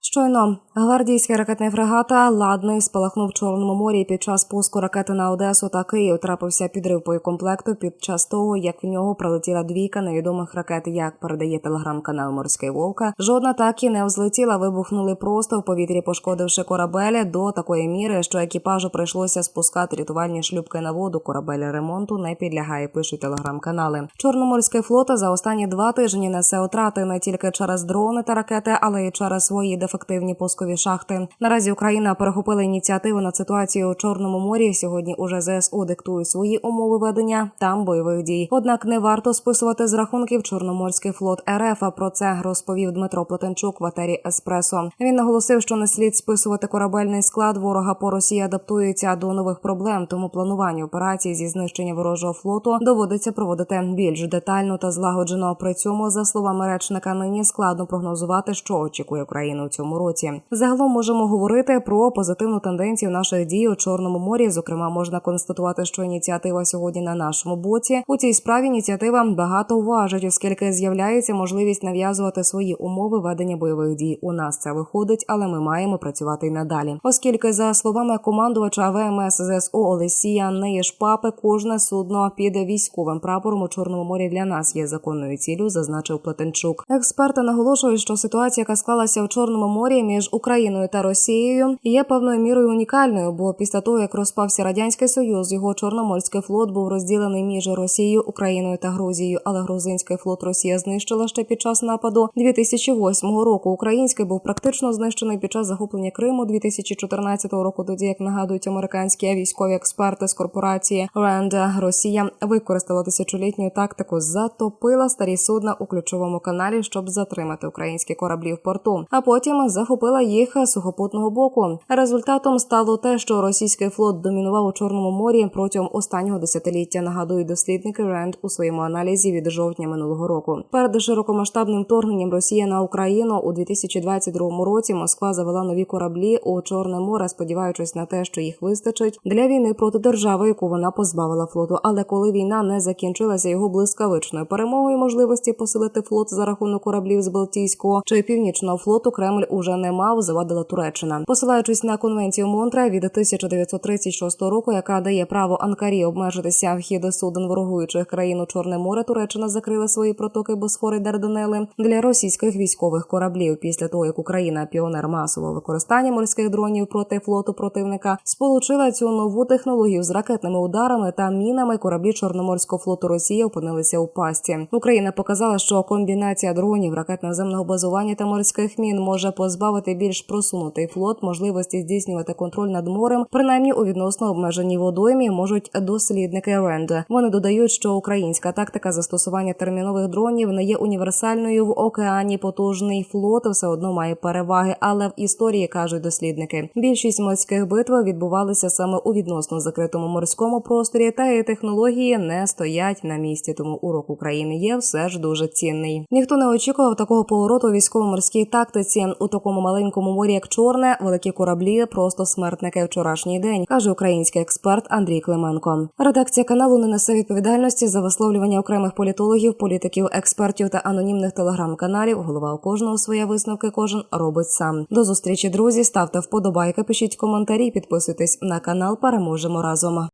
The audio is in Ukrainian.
Щойно гвардійська ракетна фрегата Ладний спалахнув в Чорному морі під час пуску ракети на Одесу та Київ. Трапився підрив боєкомплекту під час того, як в нього пролетіла двійка невідомих ракет. Як передає телеграм-канал Морський Вовка. Жодна так і не взлетіла. Вибухнули просто в повітрі, пошкодивши корабель до такої міри, що екіпажу прийшлося спускати рятувальні шлюпки на воду. Корабель ремонту не підлягає. Пишуть телеграм-канали. Чорноморський флот за останні два тижні несе отрати не тільки через дрони та ракети, але й через свої дефективні пускові шахти. Наразі Україна перехопила ініціативу на ситуацію у Чорному морі. Сьогодні уже ЗСУ диктують свої умови ведення там бойових дій. Однак не варто списувати з рахунків Чорноморський флот РФ. А про це розповів Дмитро Плетенчук в етері Еспресо. Він наголосив, що не слід списувати корабельний склад ворога по Росії адаптується до нових проблем. Тому планування операцій зі знищення ворожого флоту доводиться проводити більш детально та злагоджено. При цьому, за словами речника, нині складно прогнозувати, що очікує Україну цьому році. Загалом можемо говорити про позитивну тенденцію наших дій у Чорному морі. Зокрема, можна констатувати, що ініціатива сьогодні на нашому боці. У цій справі ініціатива багато важить, оскільки з'являється можливість нав'язувати свої умови ведення бойових дій. У нас це виходить, але ми маємо працювати й надалі. Оскільки, за словами командувача ВМС ЗСУ Олесія Неєшпапи, кожне судно під військовим прапором у Чорному морі для нас є законною ціллю, зазначив Плетенчук. Експерти наголошують, що ситуація, яка склалася в Чорному морі між Україною та Росією, є певною мірою унікальною. Бо після того, як розпався радянський союз, його чорноморський флот був розділений між Росією, Україною та Грузією. Але грузинський флот Росія знищила ще під час нападу 2008 року. Український був практично знищений під час захоплення Криму 2014 року. Тоді як нагадують американські військові експерти з корпорації Ренда, Росія використала тисячолітню тактику, затопила старі судна у ключовому каналі, щоб затримати українські кораблі в порту. А потім захопила їх сухопутного боку. Результатом стало те, що російський флот домінував у Чорному морі протягом останнього десятиліття. Нагадують дослідники Ренд у своєму аналізі від жовтня минулого року. Перед широкомасштабним вторгненням Росії на Україну у 2022 році Москва завела нові кораблі у Чорне море, сподіваючись на те, що їх вистачить для війни проти держави, яку вона позбавила флоту. Але коли війна не закінчилася його блискавичною перемогою, можливості посилити флот за рахунок кораблів з Балтійського чи Північного флоту, Кремль уже не мав. Завадила Туреччина, посилаючись на конвенцію Монтре від 1936 року, яка дає право Анкарі обмежитися вхід суден ворогуючих країн у Чорне море. Туреччина закрила свої протоки Босфори Дарданели для російських військових кораблів. Після того як Україна, піонер масового використання морських дронів проти флоту противника, сполучила цю нову технологію з ракетними ударами та мінами. Кораблі Чорноморського флоту Росії опинилися у пасті. Україна показала, що комбінація дронів, ракет наземного базування та морських мін може позбавити більш просунутий флот можливості здійснювати контроль над морем, принаймні у відносно обмеженій водоймі можуть дослідники РЕНД. Вони додають, що українська тактика застосування термінових дронів не є універсальною в океані. Потужний флот все одно має переваги, але в історії кажуть дослідники. Більшість морських битв відбувалися саме у відносно закритому морському просторі, та і технології не стоять на місці. Тому урок України є все ж дуже цінний. Ніхто не очікував такого повороту військово-морській тактиці такому маленькому морі, як чорне, великі кораблі, просто смертники вчорашній день, каже український експерт Андрій Клименко. Редакція каналу не несе відповідальності за висловлювання окремих політологів, політиків, експертів та анонімних телеграм-каналів. Голова у кожного своя висновки. Кожен робить сам. До зустрічі, друзі. Ставте вподобайки, пишіть коментарі, підписуйтесь на канал. Переможемо разом.